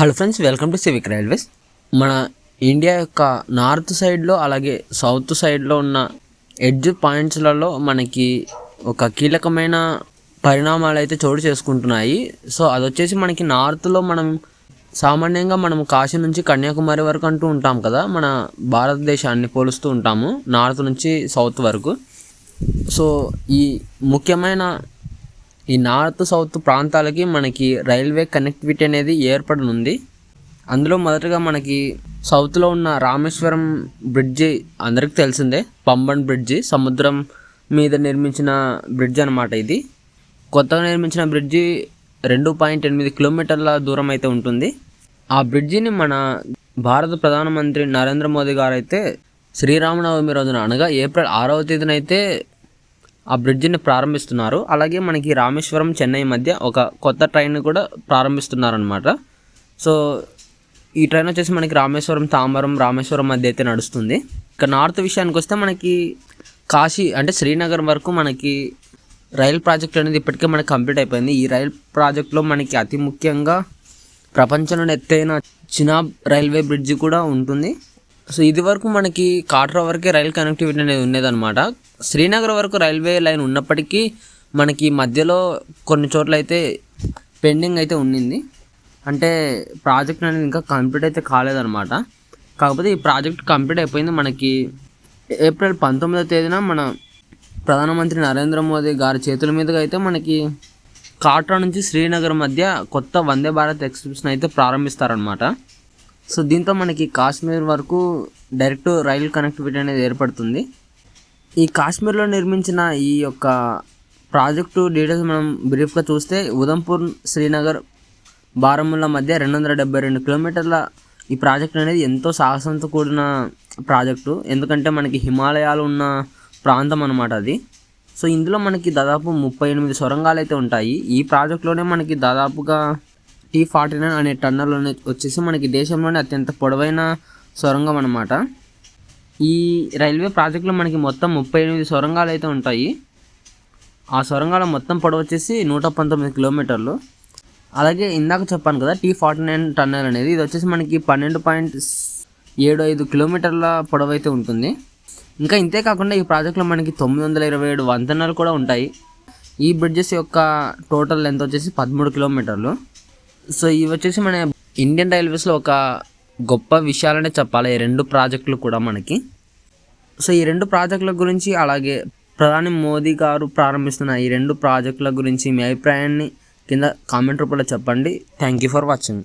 Hello friends welcome to civic railways మన India యొక్క north సైడ్లో అలాగే సౌత్ సైడ్లో ఉన్న ఎడ్జ్ పాయింట్స్లలో మనకి ఒక కీలకమైన పరిణామాలు అయితే చోటు చేసుకుంటున్నాయి. సో అది వచ్చేసి మనకి నార్త్లో మనం సామాన్యంగా మనం కాశీ నుంచి కన్యాకుమారి వరకు అంటూ ఉంటాం కదా మన భారతదేశాన్ని పోలుస్తూ ఉంటాము నార్త్ నుంచి సౌత్ వరకు. సో ఈ ముఖ్యమైన ఈ నార్త్ సౌత్ ప్రాంతాలకి మనకి రైల్వే కనెక్టివిటీ అనేది ఏర్పడనుంది. అందులో మొదటగా మనకి సౌత్లో ఉన్న రామేశ్వరం బ్రిడ్జి అందరికీ తెలిసిందే. పంబన్ బ్రిడ్జి సముద్రం మీద నిర్మించిన బ్రిడ్జ్ అనమాట ఇది. కొత్తగా నిర్మించిన బ్రిడ్జి రెండు పాయింట్ ఎనిమిది కిలోమీటర్ల దూరం అయితే ఉంటుంది. ఆ బ్రిడ్జిని మన భారత ప్రధానమంత్రి నరేంద్ర మోదీ గారు అయితే శ్రీరామనవమి రోజున అనగా ఏప్రిల్ ఆరవ తేదీన అయితే ఆ బ్రిడ్జిని ప్రారంభిస్తున్నారు. అలాగే మనకి రామేశ్వరం చెన్నై మధ్య ఒక కొత్త ట్రైన్ కూడా ప్రారంభిస్తున్నారనమాట సో ఈ ట్రైన్ వచ్చేసి మనకి రామేశ్వరం తాంబరం రామేశ్వరం మధ్య అయితే నడుస్తుంది. ఇక నార్త్ విషయానికి వస్తే మనకి కాశీ అంటే శ్రీనగర్ వరకు మనకి రైల్ ప్రాజెక్ట్ అనేది ఇప్పటికే మనకి కంప్లీట్ అయిపోయింది. ఈ రైల్ ప్రాజెక్ట్లో మనకి అతి ముఖ్యంగా ప్రపంచంలో ఎత్తైన చినాబ్ రైల్వే బ్రిడ్జి కూడా ఉంటుంది. సో ఇది వరకు మనకి కాట్రా వరకే రైల్ కనెక్టివిటీ అనేది ఉండేదన్నమాట. శ్రీనగర్ వరకు రైల్వే లైన్ ఉన్నప్పటికీ మనకి మధ్యలో కొన్ని చోట్ల అయితే పెండింగ్ అయితే ఉండింది అంటే ప్రాజెక్ట్ అనేది ఇంకా కంప్లీట్ అయితే కాలేదన్నమాట. కాకపోతే ఈ ప్రాజెక్ట్ కంప్లీట్ అయిపోయింది మనకి ఏప్రిల్ పంతొమ్మిదవ తేదీన మన ప్రధానమంత్రి నరేంద్ర మోదీ గారి చేతుల మీదుగా అయితే మనకి కాట్రా నుంచి శ్రీనగర్ మధ్య కొత్త వందే భారత్ ఎక్స్ప్రెస్ని అయితే ప్రారంభిస్తారనమాట సో దీంతో మనకి కాశ్మీర్ వరకు డైరెక్ట్ రైల్ కనెక్టివిటీ అనేది ఏర్పడుతుంది. ఈ కాశ్మీర్లో నిర్మించిన ఈ యొక్క ప్రాజెక్టు డీటెయిల్స్ మనం బ్రీఫ్గా చూస్తే ఉదంపూర్ శ్రీనగర్ బారాముల్లా మధ్య రెండు వందల డెబ్బై రెండు కిలోమీటర్ల ఈ ప్రాజెక్ట్ అనేది ఎంతో సాహసంతో కూడిన ప్రాజెక్టు. ఎందుకంటే మనకి హిమాలయాలు ఉన్న ప్రాంతం అనమాట అది. సో ఇందులో మనకి దాదాపు ముప్పై ఎనిమిది సొరంగాలు అయితే ఉంటాయి. ఈ ప్రాజెక్ట్లోనే మనకి దాదాపుగా టీ ఫార్టీ నైన్ అనే టన్నల్ వచ్చేసి మనకి దేశంలోనే అత్యంత పొడవైన సొరంగం అనమాట ఈ రైల్వే ప్రాజెక్టులో మనకి మొత్తం ముప్పై ఎనిమిది సొరంగాలు అయితే ఉంటాయి. ఆ సొరంగాల మొత్తం పొడవు వచ్చేసి నూట పంతొమ్మిది కిలోమీటర్లు. అలాగే ఇందాక చెప్పాను కదా టీ ఫార్టీ నైన్ టన్నల్ అనేది ఇది వచ్చేసి మనకి పన్నెండు పాయింట్ ఏడు ఐదు కిలోమీటర్ల పొడవు అయితే ఉంటుంది. ఇంకా ఇంతే కాకుండా ఈ ప్రాజెక్ట్లో మనకి తొమ్మిది వందల ఇరవై ఏడు వంతెనలు కూడా ఉంటాయి. ఈ బ్రిడ్జెస్ యొక్క టోటల్ లెంత్ వచ్చేసి పదమూడు కిలోమీటర్లు. సో ఇవి వచ్చేసి మన ఇండియన్ రైల్వేస్లో ఒక గొప్ప విషయాలనే చెప్పాలి. ఈ రెండు ప్రాజెక్టులు కూడా మనకి. సో ఈ రెండు ప్రాజెక్టుల గురించి అలాగే ప్రధాని మోదీ గారు ప్రారంభిస్తున్న ఈ రెండు ప్రాజెక్టుల గురించి మీ అభిప్రాయాన్ని కింద కామెంట్ రూపంలో చెప్పండి. Thank you for watching